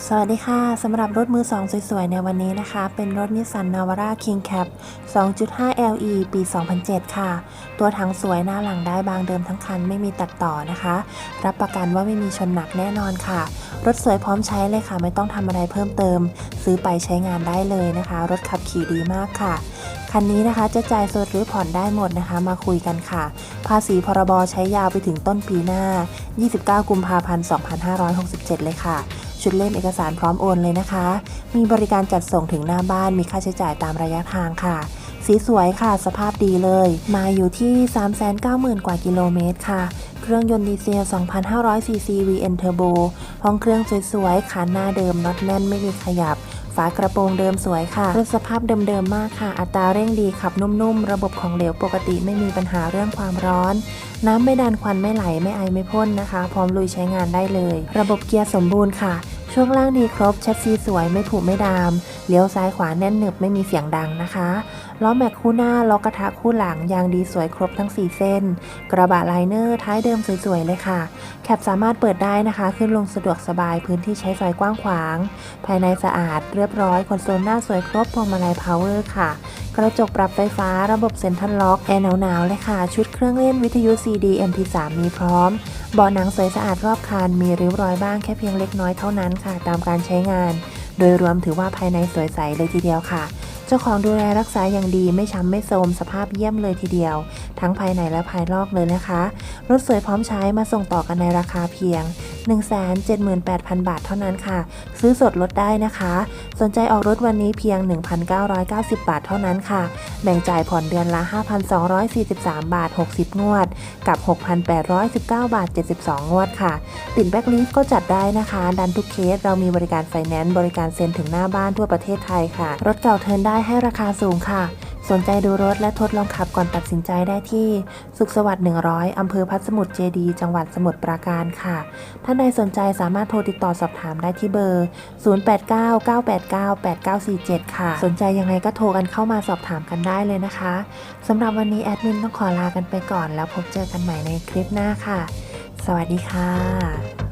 สวัสดีค่ะ สำหรับรถมือสองสวยๆ ในวันนี้นะคะ เป็นรถนิสสันนาวาร่าคิงแคป2.5 LE ปี 2007 ค่ะ ตัวถังสวยหน้าหลังได้บางเดิมทั้งคันไม่มีตัดต่อนะคะ รับประกันว่าไม่มีชนหนักแน่นอนค่ะ รถสวยพร้อมใช้เลยค่ะ ไม่ต้องทำอะไรเพิ่มเติม ซื้อไปใช้งานได้เลยนะคะ รถขับขี่ดีมากค่ะ คันนี้นะคะจะจ่ายสดหรือผ่อนได้หมดนะคะมาคุยกันค่ะ ภาษีพรบใช้ยาวไปถึงต้นปีหน้า 29 กุมภาพันธ์ 2567 เลยค่ะ ชุดเล่มเอกสารพร้อมโอนเลยนะคะ มีบริการจัดส่งถึงหน้าบ้านมีค่าใช้จ่ายตามระยะทางค่ะ สีสวยค่ะ สภาพดีเลย มาอยู่ที่ 390,000 กว่ากิโลเมตรค่ะเครื่องยนต์ดีเซล 2,500ซีซี VN Turbo ห้องเครื่องสวยๆคันหน้าเดิมน็อตแน่นไม่มีขยับ ฝากระโปรงเดิมสวยค่ะรถสภาพเดิมๆมากค่ะ อัตราเร่งดีขับนุ่มๆ ระบบของเหลวปกติไม่มีปัญหาเรื่องความร้อน น้ำไม่ดันควันไม่ไหลไม่ไอไม่พ่นนะคะ พร้อมลุยใช้งานได้เลย ระบบเกียร์สมบูรณ์ค่ะช่วงล่างดีครบแชสซีสวยไม่ผุไม่ดาม เลี้ยวซ้ายขวาแน่นหนึบไม่มีเสียงดังนะคะ ล้อแม็กคู่หน้าล้อกระทะคู่หลังยางดีสวยครบทั้ง 4 เส้น กระบะไลเนอร์ท้ายเดิมสวยๆเลยค่ะ แคปสามารถเปิดได้นะคะ ขึ้นลงสะดวกสบายพื้นที่ใช้สอยกว้างขวาง ภายในสะอาดเรียบร้อยคอนโซลหน้าสวยครบพวงมาลัยพาวเวอร์ค่ะ กระจกปรับไฟฟ้าระบบเซ็นทรัลล็อกแอร์หนาวๆเลยค่ะ ชุดเครื่องเล่นวิทยุ CD MP3 มีพร้อมเบาะหนังใสสะอาดรอบคันมีริ้วรอยบ้างแค่เพียงเล็กน้อยเท่านั้นค่ะ ตามการใช้งาน โดยรวมถือว่าภายในสวยใสเลยทีเดียวค่ะ จ้าของดูแลรักษาอย่างดีไม่ช้ำไม่โทรมสภาพเยี่ยมเลยทีเดียว ทั้งภายในและภายนอกเลยนะคะ รถสวยพร้อมใช้มาส่งต่อกันในราคาเพียง 178,000 บาทเท่านั้นค่ะ ซื้อสดลดได้นะคะ สนใจออกรถวันนี้เพียง 1,990 บาทเท่านั้นค่ะ แบ่งจ่ายผ่อนเดือนละ 5,243 บาท 60 งวด กับ 6,819 บาท 72 งวดค่ะติดแบ็กลิสก็จัดได้นะคะ ดันทุกเคส เรามีบริการไฟแนนซ์บริการเซ็นถึงหน้าบ้านทั่วประเทศไทยค่ะ รถเก่าเทินได้ให้ราคาสูงค่ะ สนใจดูรถและทดลองขับก่อนตัดสินใจได้ที่ สุขสวัสดิ์100 อำเภอพัสมุทรเจดี จังหวัดสมุทรปราการค่ะ ท่านใดสนใจสามารถโทรติดต่อสอบถามได้ที่เบอร์ 0899898947 ค่ะ สนใจยังไงก็โทรกันเข้ามาสอบถามกันได้เลยนะคะสำหรับวันนี้แอดมินต้องขอลากันไปก่อน แล้วพบเจอกันใหม่ในคลิปหน้าค่ะ สวัสดีค่ะ